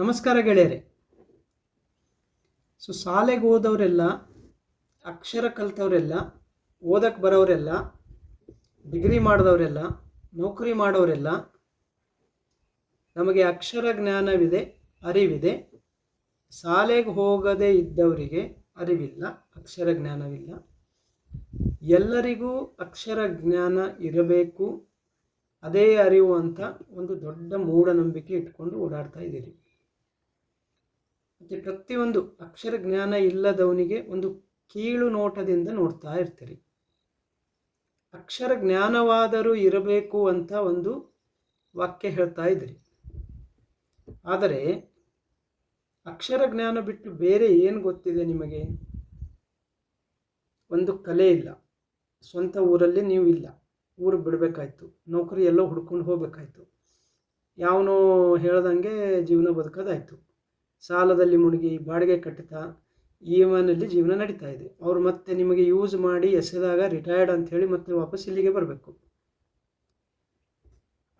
ನಮಸ್ಕಾರ ಗೆಳೆಯರೆ. ಸೊ ಶಾಲೆಗೆ ಹೋದವರೆಲ್ಲ, ಅಕ್ಷರ ಕಲ್ತವರೆಲ್ಲ ಓದಕ್ಕೆ ಬರೋರೆಲ್ಲ ಡಿಗ್ರಿ ಮಾಡಿದವರೆಲ್ಲ, ನೌಕರಿ ಮಾಡೋರೆಲ್ಲ ನಮಗೆ ಅಕ್ಷರ ಜ್ಞಾನವಿದೆ, ಅರಿವಿದೆ. ಶಾಲೆಗೆ ಹೋಗದೇ ಇದ್ದವರಿಗೆ ಅರಿವಿಲ್ಲ, ಅಕ್ಷರ ಜ್ಞಾನವಿಲ್ಲ. ಎಲ್ಲರಿಗೂ ಅಕ್ಷರ ಜ್ಞಾನ ಇರಬೇಕು, ಅದೇ ಅರಿವು ಅಂತ ಒಂದು ದೊಡ್ಡ ಮೂಢನಂಬಿಕೆ ಇಟ್ಕೊಂಡು ಓಡಾಡ್ತಾ ಇದ್ದೀರಿ. ಮತ್ತು ಪ್ರತಿಯೊಂದು ಅಕ್ಷರ ಜ್ಞಾನ ಇಲ್ಲದವನಿಗೆ ಒಂದು ಕೀಳು ನೋಟದಿಂದ ನೋಡ್ತಾ ಇರ್ತೀರಿ. ಅಕ್ಷರ ಜ್ಞಾನವಾದರೂ ಇರಬೇಕು ಅಂತ ಒಂದು ವಾಕ್ಯ ಹೇಳ್ತಾ ಇದ್ರಿ ಆದರೆ ಅಕ್ಷರ ಜ್ಞಾನ ಬಿಟ್ಟು ಬೇರೆ ಏನು ಗೊತ್ತಿದೆ ನಿಮಗೆ? ಒಂದು ಕಲೆ ಇಲ್ಲ. ಸ್ವಂತ ಊರಲ್ಲಿ ನೀವು ಇಲ್ಲ. ಊರು ಬಿಡಬೇಕಾಯ್ತು. ನೌಕರಿ ಎಲ್ಲೋ ಹುಡ್ಕೊಂಡು ಹೋಗ್ಬೇಕಾಯ್ತು. ಯಾವನೋ ಹೇಳ್ದಂಗೆ ಜೀವನ ಬದುಕೋದಾಯ್ತು. ಸಾಲದಲ್ಲಿ ಮುಳುಗಿ ಬಾಡಿಗೆ ಕಟ್ಟುತ್ತಾ ಇ ಎಂ ಜೀವನ ನಡೀತಾ ಇದೆ. ಅವರು ಮತ್ತೆ ನಿಮಗೆ ಯೂಸ್ ಮಾಡಿ ಎಸೆದಾಗ ರಿಟೈರ್ಡ್ ಅಂತ ಹೇಳಿ ಮತ್ತೆ ವಾಪಸ್ ಇಲ್ಲಿಗೆ ಬರಬೇಕು.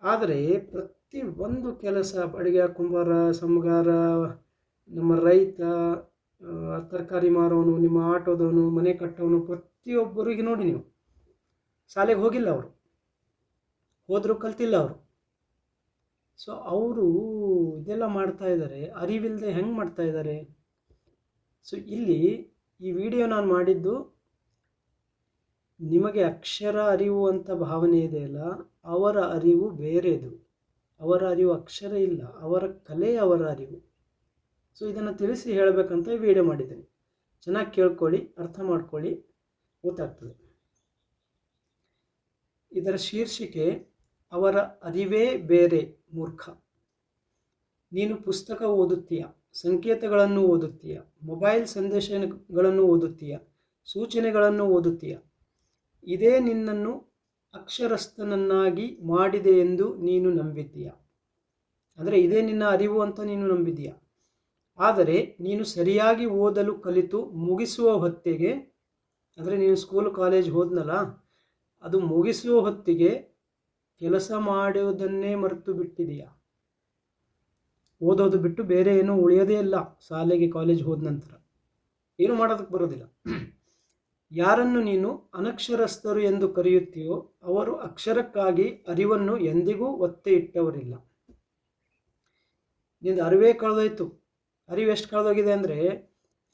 ಆದರೆ ಪ್ರತಿ ಒಂದು ಕೆಲಸ, ಅಡುಗೆ, ಕುಂಬಾರ ಸಮಗಾರ ನಮ್ಮ ರೈತ ತರಕಾರಿ ಮಾರೋನು, ನಿಮ್ಮ ಆಟೋದವನು, ಮನೆ ಕಟ್ಟೋನು, ಪ್ರತಿಯೊಬ್ಬರಿಗೆ ನೋಡಿ ನೀವು. ಶಾಲೆಗೆ ಹೋಗಿಲ್ಲ ಅವರು. ಹೋದರೂ ಕಲ್ತಿಲ್ಲ ಅವರು. ಸೊ ಅವರು ಇದೆಲ್ಲ ಮಾಡ್ತಾ ಇದ್ದಾರೆ ಅರಿವಿಲ್ಲದೆ ಹೆಂಗೆ ಮಾಡ್ತಾ ಇದ್ದಾರೆ ಸೊ ಇಲ್ಲಿ ಈ ವಿಡಿಯೋ ನಾನು ಮಾಡಿದ್ದು ನಿಮಗೆ ಅಕ್ಷರ ಅರಿವು ಅಂತ ಭಾವನೆ ಇದೆಯಲ್ಲ ಅವರ ಅರಿವು ಬೇರೆದು. ಅವರ ಅರಿವು ಅಕ್ಷರ ಇಲ್ಲ, ಅವರ ಕಲೆ ಅವರ ಅರಿವು. ಸೊ ಇದನ್ನು ತಿಳಿಸಿ ಹೇಳಬೇಕಂತ ಈ ವಿಡಿಯೋ ಮಾಡಿದ್ದೀನಿ. ಚೆನ್ನಾಗಿ ಕೇಳ್ಕೊಳ್ಳಿ, ಅರ್ಥ ಮಾಡ್ಕೊಳ್ಳಿ, ಗೊತ್ತಾಗ್ತದೆ. ಇದರ ಶೀರ್ಷಿಕೆ ಅವರ ಅರಿವೇ ಬೇರೆ ಮೂರ್ಖ. ನೀನು ಪುಸ್ತಕ ಓದುತ್ತೀಯ, ಸಂಕೇತಗಳನ್ನು ಓದುತ್ತೀಯ, ಮೊಬೈಲ್ ಸಂದೇಶಗಳನ್ನು ಓದುತ್ತೀಯ, ಸೂಚನೆಗಳನ್ನು ಓದುತ್ತೀಯ. ಇದೇ ನಿನ್ನನ್ನು ಅಕ್ಷರಸ್ಥನನ್ನಾಗಿ ಮಾಡಿದೆ ಎಂದು ನೀನು ನಂಬಿದ್ದೀಯ. ಅಂದರೆ ಇದೇ ನಿನ್ನ ಅರಿವು ಅಂತ ನೀನು ನಂಬಿದ್ದೀಯ. ಆದರೆ ನೀನು ಸರಿಯಾಗಿ ಓದಲು ಕಲಿತು ಮುಗಿಸುವ ಹೊತ್ತಿಗೆ, ಅಂದರೆ ನೀನು ಸ್ಕೂಲ್ ಕಾಲೇಜ್ ಹೋದ್ನಲ್ಲ, ಅದು ಮುಗಿಸುವ ಹೊತ್ತಿಗೆ ಕೆಲಸ ಮಾಡುವುದನ್ನೇ ಮರೆತು ಬಿಟ್ಟಿದೆಯಾ ಓದೋದು ಬಿಟ್ಟು ಬೇರೆ ಏನೂ ಉಳಿಯೋದೇ ಇಲ್ಲ ಶಾಲೆಗೆ ಕಾಲೇಜ್ ಹೋದ ನಂತರ. ಏನು ಮಾಡೋದಕ್ಕೆ ಬರೋದಿಲ್ಲ. ಯಾರನ್ನು ನೀನು ಅನಕ್ಷರಸ್ಥರು ಎಂದು ಕರೆಯುತ್ತೀಯೋ ಅವರು ಅಕ್ಷರಕ್ಕಾಗಿ ಅರಿವನ್ನು ಎಂದಿಗೂ ಒತ್ತೆ ಇಟ್ಟವರಿಲ್ಲ. ನಿಂದು ಅರಿವೇ ಕಳೆದೋಯ್ತು. ಅರಿವು ಎಷ್ಟು ಕಳೆದೋಗಿದೆ ಅಂದರೆ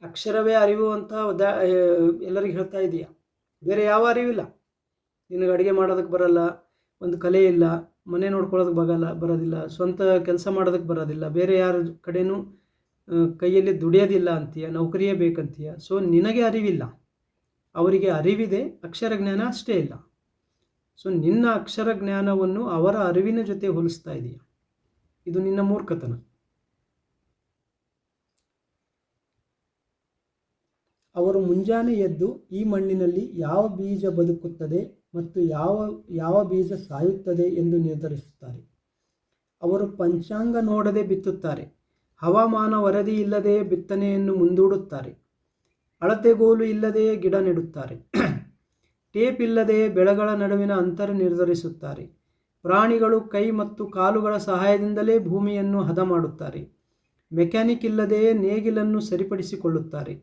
ಅಕ್ಷರವೇ ಅರಿವು ಅಂತ ಎಲ್ಲರಿಗೂ ಎಲ್ಲರಿಗೆ ಹೇಳ್ತಾ ಇದೀಯ? ಬೇರೆ ಯಾವ ಅರಿವಿಲ್ಲ. ನಿನಗೆ ಅಡುಗೆ ಮಾಡೋದಕ್ಕೆ ಬರಲ್ಲ. ಒಂದು ಕಲೆ ಇಲ್ಲ, ಮನೆ ನೋಡ್ಕೊಳ್ಳೋದಕ್ಕೆ ಬಗಲ್ಲ, ಬರೋದಿಲ್ಲ, ಸ್ವಂತ ಕೆಲಸ ಮಾಡೋದಕ್ಕೆ ಬರೋದಿಲ್ಲ, ಬೇರೆ ಯಾರ ಕಡೆಯೂ ಕೈಯಲ್ಲಿ ದುಡಿಯೋದಿಲ್ಲ ಅಂತೀಯ, ನೌಕರಿಯೇ ಬೇಕಂತೀಯ. ಸೊ ನಿನಗೆ ಅರಿವಿಲ್ಲ. ಅವರಿಗೆ ಅರಿವಿದೆ, ಅಕ್ಷರ ಜ್ಞಾನ ಅಷ್ಟೇ ಇಲ್ಲ. ಸೊ ನಿನ್ನ ಅಕ್ಷರ ಜ್ಞಾನವನ್ನು ಅವರ ಅರಿವಿನ ಜೊತೆ ಹೋಲಿಸ್ತಾ ಇದೆಯಾ. ಇದು ನಿನ್ನ ಮೂರ್ಖತನ. ಅವರು ಮುಂಜಾನೆ ಎದ್ದು ಈ ಮಣ್ಣಿನಲ್ಲಿ ಯಾವ ಬೀಜ ಬದುಕುತ್ತದೆ ಮತ್ತು ಯಾವ ಯಾವ ಬೀಜ ಸಾಯುತ್ತದೆ ಎಂದು ನಿರ್ಧರಿಸುತ್ತಾರೆ. ಅವರು ಪಂಚಾಂಗ ನೋಡದೆ ಬಿತ್ತುತ್ತಾರೆ. ಹವಾಮಾನ ವರದಿ ಇಲ್ಲದೆ ಬಿತ್ತನೆಯನ್ನು ಮುಂದೂಡುತ್ತಾರೆ. ಅಳತೆಗೋಲು ಇಲ್ಲದೆಯೇ ಗಿಡ ನೆಡುತ್ತಾರೆ. ಟೇಪ್ ಇಲ್ಲದೆ ಬೆಳೆಗಳ ನಡುವಿನ ಅಂತರ ನಿರ್ಧರಿಸುತ್ತಾರೆ. ಪ್ರಾಣಿಗಳು ಕೈ ಮತ್ತು ಕಾಲುಗಳ ಸಹಾಯದಿಂದಲೇ ಭೂಮಿಯನ್ನು ಹದ ಮಾಡುತ್ತಾರೆ. ಮೆಕ್ಯಾನಿಕ್ ಇಲ್ಲದೆ ನೇಗಿಲನ್ನು ಸರಿಪಡಿಸಿಕೊಳ್ಳುತ್ತಾರೆ.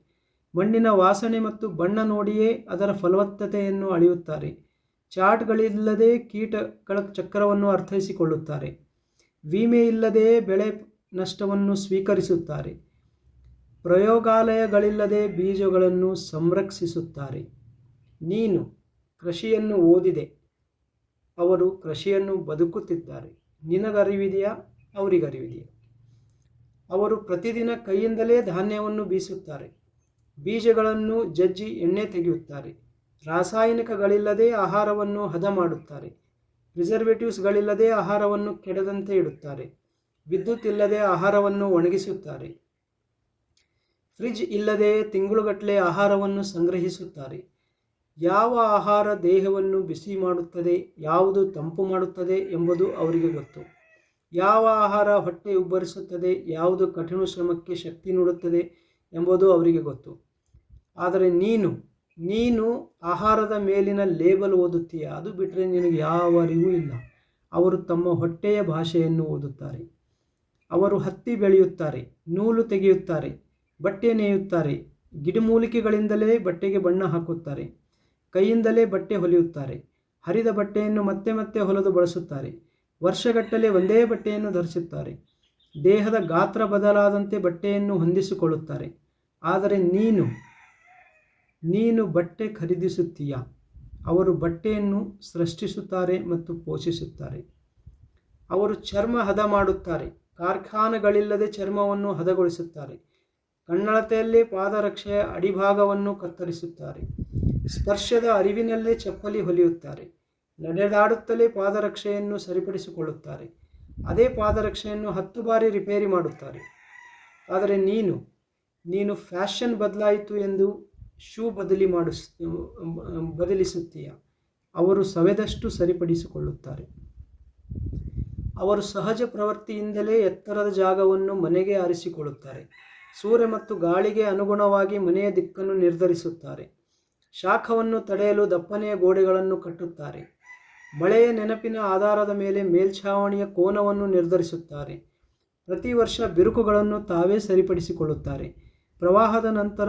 ಮಣ್ಣಿನ ವಾಸನೆ ಮತ್ತು ಬಣ್ಣ ನೋಡಿಯೇ ಅದರ ಫಲವತ್ತತೆಯನ್ನು ಅಳೆಯುತ್ತಾರೆ. ಚಾರ್ಟ್ಗಳಿಲ್ಲದೆ ಕೀಟಗಳ ಚಕ್ರವನ್ನು ಅರ್ಥೈಸಿಕೊಳ್ಳುತ್ತಾರೆ. ವಿಮೆ ಇಲ್ಲದೆ ಬೆಳೆ ನಷ್ಟವನ್ನು ಸ್ವೀಕರಿಸುತ್ತಾರೆ. ಪ್ರಯೋಗಾಲಯಗಳಿಲ್ಲದೆ ಬೀಜಗಳನ್ನು ಸಂರಕ್ಷಿಸುತ್ತಾರೆ. ನೀನು ಕೃಷಿಯನ್ನು ಓದಿದೆ. ಅವರು ಕೃಷಿಯನ್ನು ಬದುಕುತ್ತಿದ್ದಾರೆ. ನಿನಗರಿವಿದೆಯಾ? ಅವರಿಗರಿವಿದೆಯಾ? ಅವರು ಪ್ರತಿದಿನ ಕೈಯಿಂದಲೇ ಧಾನ್ಯವನ್ನು ಬೀಸುತ್ತಾರೆ. ಬೀಜಗಳನ್ನು ಜಜ್ಜಿ ಎಣ್ಣೆ ತೆಗೆಯುತ್ತಾರೆ. ರಾಸಾಯನಿಕಗಳಿಲ್ಲದೆ ಆಹಾರವನ್ನು ಹದ ಮಾಡುತ್ತಾರೆ. ಪ್ರಿಸರ್ವೇಟಿವ್ಸ್ಗಳಿಲ್ಲದೆ ಆಹಾರವನ್ನು ಕೆಡದಂತೆ ಇಡುತ್ತಾರೆ. ವಿದ್ಯುತ್ ಇಲ್ಲದೆ ಆಹಾರವನ್ನು ಒಣಗಿಸುತ್ತಾರೆ. ಫ್ರಿಜ್ ಇಲ್ಲದೆ ತಿಂಗಳುಗಟ್ಟಲೆ ಆಹಾರವನ್ನು ಸಂಗ್ರಹಿಸುತ್ತಾರೆ. ಯಾವ ಆಹಾರ ದೇಹವನ್ನು ಬಿಸಿ ಮಾಡುತ್ತದೆ, ಯಾವುದು ತಂಪು ಮಾಡುತ್ತದೆ ಎಂಬುದು ಅವರಿಗೆ ಗೊತ್ತು. ಯಾವ ಆಹಾರ ಹೊಟ್ಟೆ ಉಬ್ಬರಿಸುತ್ತದೆ, ಯಾವುದು ಕಠಿಣ ಶ್ರಮಕ್ಕೆ ಶಕ್ತಿ ನೀಡುತ್ತದೆ ಎಂಬುದು ಅವರಿಗೆ ಗೊತ್ತು. ಆದರೆ ನೀನು ನೀನು ಆಹಾರದ ಮೇಲಿನ ಲೇಬಲ್ ಓದುತ್ತೀಯ? ಅದು ಬಿಟ್ಟರೆ ನಿನಗೆ ಯಾವ ಅರಿವು ಇಲ್ಲ. ಅವರು ತಮ್ಮ ಹೊಟ್ಟೆಯ ಭಾಷೆಯನ್ನು ಓದುತ್ತಾರೆ. ಅವರು ಹತ್ತಿ ಬೆಳೆಯುತ್ತಾರೆ, ನೂಲು ತೆಗೆಯುತ್ತಾರೆ, ಬಟ್ಟೆ ನೇಯುತ್ತಾರೆ, ಗಿಡಮೂಲಿಕೆಗಳಿಂದಲೇ ಬಟ್ಟೆಗೆ ಬಣ್ಣ ಹಾಕುತ್ತಾರೆ, ಕೈಯಿಂದಲೇ ಬಟ್ಟೆ ಹೊಲಿಯುತ್ತಾರೆ, ಹರಿದ ಬಟ್ಟೆಯನ್ನು ಮತ್ತೆ ಮತ್ತೆ ಹೊಲದು ಬಳಸುತ್ತಾರೆ, ವರ್ಷಗಟ್ಟಲೆ ಒಂದೇ ಬಟ್ಟೆಯನ್ನು ಧರಿಸುತ್ತಾರೆ, ದೇಹದ ಗಾತ್ರ ಬದಲಾದಂತೆ ಬಟ್ಟೆಯನ್ನು ಹೊಂದಿಸಿಕೊಳ್ಳುತ್ತಾರೆ. ಆದರೆ ನೀನು ನೀನು ಬಟ್ಟೆ ಖರೀದಿಸುತ್ತೀಯ? ಅವರು ಬಟ್ಟೆಯನ್ನು ಸೃಷ್ಟಿಸುತ್ತಾರೆ ಮತ್ತು ಪೋಷಿಸುತ್ತಾರೆ. ಅವರು ಚರ್ಮ ಹದ ಮಾಡುತ್ತಾರೆ. ಕಾರ್ಖಾನೆಗಳಿಲ್ಲದೆ ಚರ್ಮವನ್ನು ಹದಗೊಳಿಸುತ್ತಾರೆ. ಕಣ್ಣಳತೆಯಲ್ಲೇ ಪಾದರಕ್ಷೆಯ ಅಡಿಭಾಗವನ್ನು ಕತ್ತರಿಸುತ್ತಾರೆ. ಸ್ಪರ್ಶದ ಅರಿವಿನಲ್ಲೇ ಚಪ್ಪಲಿ ಹೊಲಿಯುತ್ತಾರೆ. ನಡೆದಾಡುತ್ತಲೇ ಪಾದರಕ್ಷೆಯನ್ನು ಸರಿಪಡಿಸಿಕೊಳ್ಳುತ್ತಾರೆ. ಅದೇ ಪಾದರಕ್ಷೆಯನ್ನು ಹತ್ತು ಬಾರಿ ರಿಪೇರಿ ಮಾಡುತ್ತಾರೆ. ಆದರೆ ನೀನು ನೀನು ಫ್ಯಾಷನ್ ಬದಲಾಯಿತು ಎಂದು ಶೂ ಬದಲಿ ಮಾಡಿಸ್ ಬದಲಿಸುತ್ತೀಯ? ಅವರು ಸವೆದಷ್ಟು ಸರಿಪಡಿಸಿಕೊಳ್ಳುತ್ತಾರೆ. ಅವರು ಸಹಜ ಪ್ರವೃತ್ತಿಯಿಂದಲೇ ಎತ್ತರದ ಜಾಗವನ್ನು ಮನೆಗೆ ಆರಿಸಿಕೊಳ್ಳುತ್ತಾರೆ. ಸೂರ್ಯ ಮತ್ತು ಗಾಳಿಗೆ ಅನುಗುಣವಾಗಿ ಮನೆಯ ದಿಕ್ಕನ್ನು ನಿರ್ಧರಿಸುತ್ತಾರೆ. ಶಾಖವನ್ನು ತಡೆಯಲು ದಪ್ಪನೆಯ ಗೋಡೆಗಳನ್ನು ಕಟ್ಟುತ್ತಾರೆ. ಮಳೆಯ ನೆನಪಿನ ಆಧಾರದ ಮೇಲೆ ಮೇಲ್ಛಾವಣಿಯ ಕೋನವನ್ನು ನಿರ್ಧರಿಸುತ್ತಾರೆ. ಪ್ರತಿ ವರ್ಷ ಬಿರುಕುಗಳನ್ನು ತಾವೇ ಸರಿಪಡಿಸಿಕೊಳ್ಳುತ್ತಾರೆ. ಪ್ರವಾಹದ ನಂತರ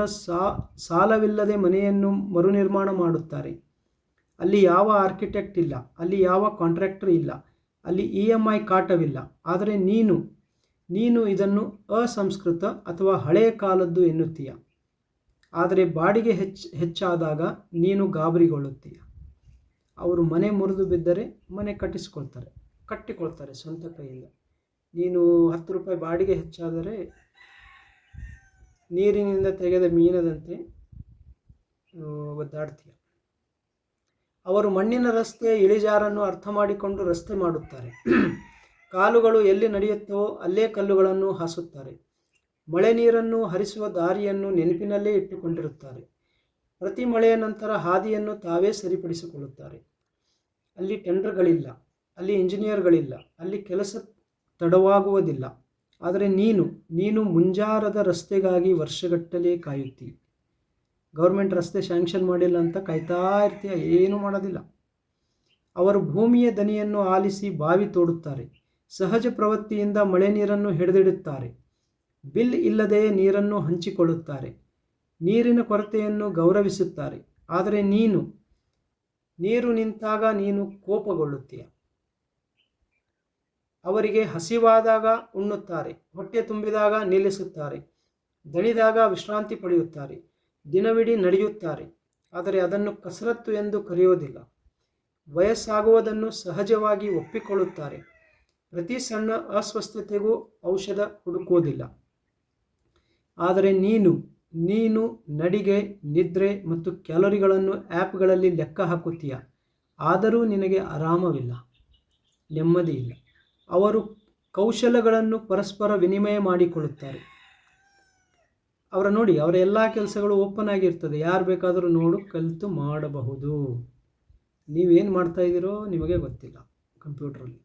ಸಾಲವಿಲ್ಲದೆ ಮನೆಯನ್ನು ಮರುನಿರ್ಮಾಣ ಮಾಡುತ್ತಾರೆ. ಅಲ್ಲಿ ಯಾವ ಆರ್ಕಿಟೆಕ್ಟ್ ಇಲ್ಲ, ಅಲ್ಲಿ ಯಾವ ಕಾಂಟ್ರಾಕ್ಟರ್ ಇಲ್ಲ, ಅಲ್ಲಿ ಇ ಎಂ ಐ ಕಾಟವಿಲ್ಲ. ಆದರೆ ನೀನು ನೀನು ಇದನ್ನು ಅಸಂಸ್ಕೃತ ಅಥವಾ ಹಳೆಯ ಕಾಲದ್ದು ಎನ್ನುತ್ತೀಯ. ಆದರೆ ಬಾಡಿಗೆ ಹೆಚ್ಚು, ಹೆಚ್ಚಾದಾಗ ನೀನು ಗಾಬರಿಗೊಳ್ಳುತ್ತೀಯ. ಅವರು ಮನೆ ಮುರಿದು ಬಿದ್ದರೆ ಮನೆ ಕಟ್ಟಿಸ್ಕೊಳ್ತಾರೆ, ಕಟ್ಟಿಕೊಳ್ತಾರೆ ಸ್ವಂತ ಕೈಯಿಂದ. ನೀನು ಹತ್ತು ರೂಪಾಯಿ ಬಾಡಿಗೆ ಹೆಚ್ಚಾದರೆ ನೀರಿನಿಂದ ತೆಗೆದ ಮೀನದಂತೆ ಒದ್ದಾಡ್ತೀಯ. ಅವರು ಮಣ್ಣಿನ ರಸ್ತೆಯ ಇಳಿಜಾರನ್ನು ಅರ್ಥ ಮಾಡಿಕೊಂಡು ರಸ್ತೆ ಮಾಡುತ್ತಾರೆ. ಕಾಲುಗಳು ಎಲ್ಲಿ ನಡೆಯುತ್ತವೋ ಅಲ್ಲೇ ಕಲ್ಲುಗಳನ್ನು ಹಾಸುತ್ತಾರೆ. ಮಳೆ ನೀರನ್ನು ಹರಿಸುವ ದಾರಿಯನ್ನು ನೆನಪಿನಲ್ಲೇ ಇಟ್ಟುಕೊಂಡಿರುತ್ತಾರೆ. ಪ್ರತಿ ಮಳೆಯ ನಂತರ ಹಾದಿಯನ್ನು ತಾವೇ ಸರಿಪಡಿಸಿಕೊಳ್ಳುತ್ತಾರೆ. ಅಲ್ಲಿ ಟೆಂಡರ್ಗಳಿಲ್ಲ, ಅಲ್ಲಿ ಇಂಜಿನಿಯರ್ಗಳಿಲ್ಲ, ಅಲ್ಲಿ ಕೆಲಸ ತಡವಾಗುವುದಿಲ್ಲ. ಆದರೆ ನೀನು ನೀನು ಮುಂಜಾರದ ರಸ್ತೆಗಾಗಿ ವರ್ಷಗಟ್ಟಲೆ ಕಾಯುತ್ತಿ. ಗೌರ್ಮೆಂಟ್ ರಸ್ತೆ ಸ್ಯಾಂಕ್ಷನ್ ಮಾಡಿಲ್ಲ ಅಂತ ಕಾಯ್ತಾ ಇರ್ತೀಯ, ಏನೂ ಮಾಡೋದಿಲ್ಲ. ಅವರು ಭೂಮಿಯ ದನಿಯನ್ನು ಆಲಿಸಿ ಬಾವಿ ತೋಡುತ್ತಾರೆ. ಸಹಜ ಪ್ರವೃತ್ತಿಯಿಂದ ಮಳೆ ನೀರನ್ನು ಹಿಡಿದಿಡುತ್ತಾರೆ. ಬಿಲ್ ಇಲ್ಲದೆ ನೀರನ್ನು ಹಂಚಿಕೊಳ್ಳುತ್ತಾರೆ. ನೀರಿನ ಕೊರತೆಯನ್ನು ಗೌರವಿಸುತ್ತಾರೆ. ಆದರೆ ನೀನು, ನೀರು ನಿಂತಾಗ ನೀನು ಕೋಪಗೊಳ್ಳುತ್ತೀಯ. ಅವರಿಗೆ ಹಸಿವಾದಾಗ ಉಣ್ಣುತ್ತಾರೆ, ಹೊಟ್ಟೆ ತುಂಬಿದಾಗ ನಿಲ್ಲಿಸುತ್ತಾರೆ, ದಣಿದಾಗ ವಿಶ್ರಾಂತಿ ಪಡೆಯುತ್ತಾರೆ, ದಿನವಿಡೀ ನಡೆಯುತ್ತಾರೆ, ಆದರೆ ಅದನ್ನು ಕಸರತ್ತು ಎಂದು ಕರೆಯುವುದಿಲ್ಲ. ವಯಸ್ಸಾಗುವುದನ್ನು ಸಹಜವಾಗಿ ಒಪ್ಪಿಕೊಳ್ಳುತ್ತಾರೆ. ಪ್ರತಿ ಸಣ್ಣ ಅಸ್ವಸ್ಥತೆಗೂ ಔಷಧ ಹುಡುಕುವುದಿಲ್ಲ. ಆದರೆ ನೀನು ನೀನು ನಡಿಗೆ, ನಿದ್ರೆ ಮತ್ತು ಕ್ಯಾಲೋರಿಗಳನ್ನು ಆ್ಯಪ್ಗಳಲ್ಲಿ ಲೆಕ್ಕ ಹಾಕುತ್ತೀಯ? ಆದರೂ ನಿನಗೆ ಆರಾಮವಿಲ್ಲ. ನೆಮ್ಮದಿ ಇಲ್ಲ ಅವರು ಕೌಶಲಗಳನ್ನು ಪರಸ್ಪರ ವಿನಿಮಯ ಮಾಡಿಕೊಳ್ಳುತ್ತಾರೆ. ಅವರ ನೋಡಿ, ಅವರ ಎಲ್ಲ ಕೆಲಸಗಳು ಓಪನ್ ಆಗಿರ್ತದೆ. ಯಾರು ಬೇಕಾದರೂ ನೋಡು, ಕಲಿತು ಮಾಡಬಹುದು. ನೀವೇನು ಮಾಡ್ತಾ ಇದ್ದೀರೋ ನಿಮಗೆ ಗೊತ್ತಿಲ್ಲ ಕಂಪ್ಯೂಟ್ರಲ್ಲಿ.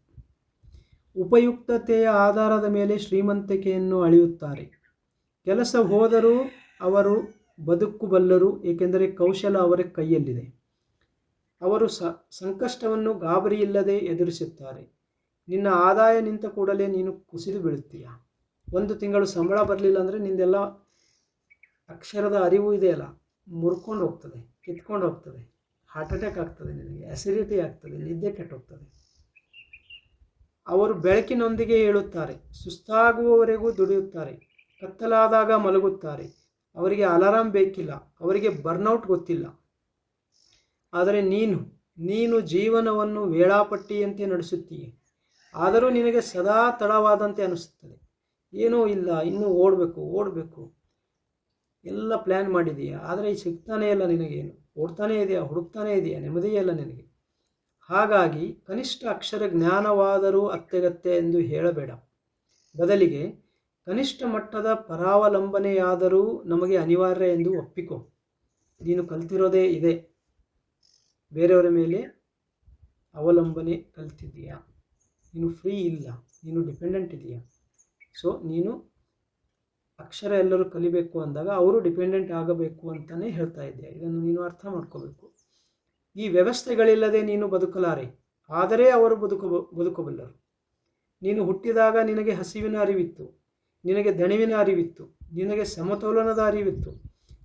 ಉಪಯುಕ್ತತೆಯ ಆಧಾರದ ಮೇಲೆ ಶ್ರೀಮಂತಿಕೆಯನ್ನು ಅಳೆಯುತ್ತಾರೆ. ಕೆಲಸ ಹೋದರೂ ಅವರು ಬದುಕಬಲ್ಲರು, ಏಕೆಂದರೆ ಕೌಶಲ ಅವರ ಕೈಯಲ್ಲಿದೆ. ಅವರು ಸಂಕಷ್ಟವನ್ನು ಗಾಬರಿಯಿಲ್ಲದೆ ಎದುರಿಸುತ್ತಾರೆ. ನಿನ್ನ ಆದಾಯ ನಿಂತ ಕೂಡಲೇ ನೀನು ಕುಸಿದು ಬೀಳುತ್ತೀಯ. ಒಂದು ತಿಂಗಳು ಸಂಬಳ ಬರಲಿಲ್ಲ ಅಂದರೆ ನಿಂದೆಲ್ಲ ಅಕ್ಷರದ ಅರಿವು ಇದೆಯಲ್ಲ ಮುರ್ಕೊಂಡು ಹೋಗ್ತದೆ, ಕಿತ್ಕೊಂಡು ಹೋಗ್ತದೆ. ಹಾರ್ಟ್ ಅಟ್ಯಾಕ್ ಆಗ್ತದೆ ನಿನಗೆ ಅಸಿಡಿಟಿ ಆಗ್ತದೆ, ನಿದ್ದೆ ಕೆಟ್ಟೋಗ್ತದೆ. ಅವರು ಬೆಳಕಿನೊಂದಿಗೆ ಹೇಳುತ್ತಾರೆ ಸುಸ್ತಾಗುವವರೆಗೂ ದುಡಿಯುತ್ತಾರೆ, ಕತ್ತಲಾದಾಗ ಮಲಗುತ್ತಾರೆ. ಅವರಿಗೆ ಅಲಾರಾಮ್ ಬೇಕಿಲ್ಲ, ಅವರಿಗೆ ಬರ್ನೌಟ್ ಗೊತ್ತಿಲ್ಲ. ಆದರೆ ನೀನು ನೀನು ಜೀವನವನ್ನು ವೇಳಾಪಟ್ಟಿಯಂತೆ ನಡೆಸುತ್ತೀಯ. ಆದರೂ ನಿನಗೆ ಸದಾ ತಡವಾದಂತೆ ಅನಿಸುತ್ತದೆ. ಏನೂ ಇಲ್ಲ, ಇನ್ನೂ ಓಡಬೇಕು ಓಡಬೇಕು. ಎಲ್ಲ ಪ್ಲ್ಯಾನ್ ಮಾಡಿದೀಯ ಆದರೆ ಸಿಗ್ತಾನೇ ಇಲ್ಲ ನಿನಗೇನು? ಓಡ್ತಾನೇ ಇದೆಯಾ? ಹುಡುಕ್ತಾನೇ ಇದೆಯಾ? ನೆಮ್ಮದಿಯೇ ಇಲ್ಲ ನಿನಗೆ? ಹಾಗಾಗಿ ಕನಿಷ್ಠ ಅಕ್ಷರ ಜ್ಞಾನವಾದರೂ ಅತ್ಯಗತ್ಯ ಎಂದು ಹೇಳಬೇಡ. ಬದಲಿಗೆ ಕನಿಷ್ಠ ಮಟ್ಟದ ಪರಾವಲಂಬನೆಯಾದರೂ ನಮಗೆ ಅನಿವಾರ್ಯ ಎಂದು ಒಪ್ಪಿಕೊ. ನೀನು ಕಲ್ತಿರೋದೇ ಇದೆ. ಬೇರೆಯವರ ಮೇಲೆ ಅವಲಂಬನೆ ಕಲ್ತಿದ್ದೀಯಾ? ನೀನು ಫ್ರೀ ಇಲ್ಲ, ನೀನು ಡಿಪೆಂಡೆಂಟ್ ಇದೆಯಾ. ಸೊ ನೀನು ಅಕ್ಷರ ಎಲ್ಲರೂ ಕಲಿಬೇಕು ಅಂದಾಗ ಅವರು ಡಿಪೆಂಡೆಂಟ್ ಆಗಬೇಕು ಅಂತಲೇ ಹೇಳ್ತಾ ಇದ್ದೆ ಇದನ್ನು ನೀನು ಅರ್ಥ ಮಾಡ್ಕೋಬೇಕು. ಈ ವ್ಯವಸ್ಥೆಗಳಿಲ್ಲದೆ ನೀನು ಬದುಕಲಾರೆ, ಆದರೆ ಅವರು ಬದುಕ ಬದುಕಬಲ್ಲರು. ನೀನು ಹುಟ್ಟಿದಾಗ ನಿನಗೆ ಹಸಿವಿನ ಅರಿವಿತ್ತು, ನಿನಗೆ ದಣಿವಿನ ಅರಿವಿತ್ತು, ನಿನಗೆ ಸಮತೋಲನದ ಅರಿವಿತ್ತು,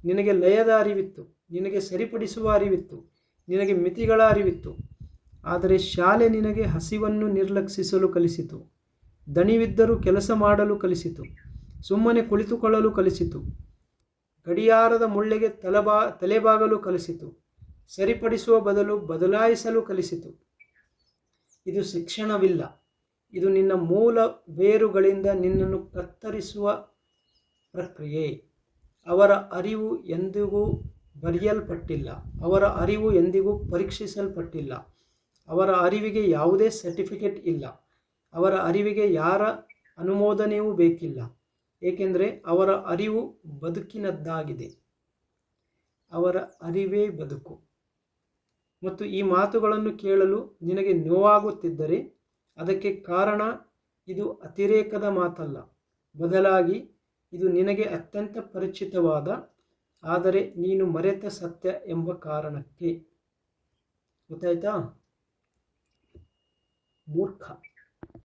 ನಿನಗೆ ಲಯದ ಅರಿವಿತ್ತು, ನಿನಗೆ ಸರಿಪಡಿಸುವ ಅರಿವಿತ್ತು, ನಿನಗೆ ಮಿತಿಗಳ ಅರಿವಿತ್ತು. ಆದರೆ ಶಾಲೆ ನಿನಗೆ ಹಸಿವನ್ನು ನಿರ್ಲಕ್ಷಿಸಲು ಕಲಿಸಿತು. ದಣಿವಿದ್ದರೂ ಕೆಲಸ ಮಾಡಲು ಕಲಿಸಿತು. ಸುಮ್ಮನೆ ಕುಳಿತುಕೊಳ್ಳಲು ಕಲಿಸಿತು. ಗಡಿಯಾರದ ಮುಳ್ಳೆಗೆ ತಲೆಬಾ, ತಲೆಬಾಗಲು ಕಲಿಸಿತು. ಸರಿಪಡಿಸುವ ಬದಲು ಬದಲಾಯಿಸಲು ಕಲಿಸಿತು. ಇದು ಶಿಕ್ಷಣವಿಲ್ಲ. ಇದು ನಿನ್ನ ಮೂಲ ಬೇರುಗಳಿಂದ ನಿನ್ನನ್ನು ಕತ್ತರಿಸುವ ಪ್ರಕ್ರಿಯೆ. ಅವರ ಅರಿವು ಎಂದಿಗೂ ಬರೆಯಲ್ಪಟ್ಟಿಲ್ಲ. ಅವರ ಅರಿವು ಎಂದಿಗೂ ಪರೀಕ್ಷಿಸಲ್ಪಟ್ಟಿಲ್ಲ. ಅವರ ಅರಿವಿಗೆ ಯಾವುದೇ ಸರ್ಟಿಫಿಕೇಟ್ ಇಲ್ಲ. ಅವರ ಅರಿವಿಗೆ ಯಾರ ಅನುಮೋದನೆಯೂ ಬೇಕಿಲ್ಲ. ಏಕೆಂದರೆ ಅವರ ಅರಿವು ಬದುಕಿನದ್ದಾಗಿದೆ. ಅವರ ಅರಿವೇ ಬದುಕು. ಮತ್ತು ಈ ಮಾತುಗಳನ್ನು ಕೇಳಲು ನಿನಗೆ ನೋವಾಗುತ್ತಿದ್ದರೆ ಅದಕ್ಕೆ ಕಾರಣ ಇದು ಅತಿರೇಕದ ಮಾತಲ್ಲ. ಬದಲಾಗಿ ಇದು ನಿನಗೆ ಅತ್ಯಂತ ಪರಿಚಿತವಾದ, ಆದರೆ ನೀನು ಮರೆತ ಸತ್ಯ ಎಂಬ ಕಾರಣಕ್ಕೆ. ಗೊತ್ತಾಯ್ತಾ? ಮೂರ್ಖ